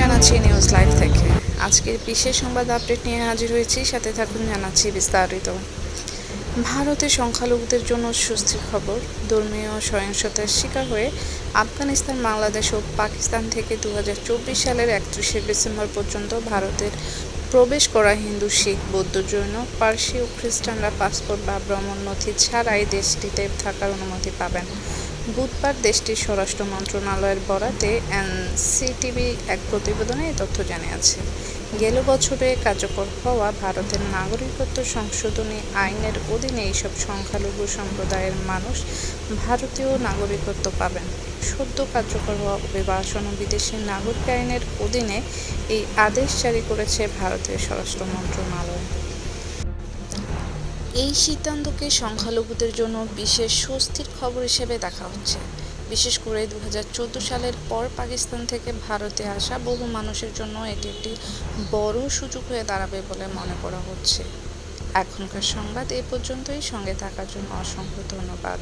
জানাচ্ছি news live থেকে। আজকের বিশেষ সংবাদ আপডেট নিয়ে হাজির হয়েছি, সাথে থাকুন জানাচ্ছি বিস্তারিত। ভারতে সংখ্যালঘুদের জন্য স্বস্তির খবর, ধর্মীয় সহিংসতার শিকার হয়ে আফগানিস্তান, বাংলাদেশ ও পাকিস্তান থেকে দু হাজার চব্বিশ সালের একত্রিশে ডিসেম্বর পর্যন্ত ভারতের প্রবেশ করা হিন্দু, শিখ, বৌদ্ধ, জৈন, পার্সি ও খ্রিস্টানরা পাসপোর্ট বা ভ্রমণ নথি ছাড়াই দেশটিতে থাকার অনুমতি পাবেন। বুধবার দেশটির স্বরাষ্ট্র মন্ত্রণালয়ের বরাতে এনসিটিভি এক প্রতিবেদনে এই তথ্য জানিয়েছে। গেল বছরে কার্যকর হওয়া ভারতের নাগরিকত্ব সংশোধনী আইনের অধীনে এইসব সংখ্যালঘু সম্প্রদায়ের মানুষ ভারতীয় নাগরিকত্ব পাবেন। সদ্য কার্যকর হওয়া অভিবাসন ও বিদেশি নাগরিক আইনের অধীনে এই আদেশ জারি করেছে ভারতীয় স্বরাষ্ট্র মন্ত্রণালয়। এই সিদ্ধান্তকে সংখ্যালঘুদের জন্য বিশেষ স্বস্তির খবর হিসেবে দেখা হচ্ছে। বিশেষ করে দু হাজার চোদ্দ সালের পর পাকিস্তান থেকে ভারতে আসা বহু মানুষের জন্য এটি একটি বড় সুযোগ হয়ে দাঁড়াবে বলে মনে করা হচ্ছে। এখনকার সংবাদ এ পর্যন্তই। সঙ্গে থাকার জন্য অসংখ্য ধন্যবাদ।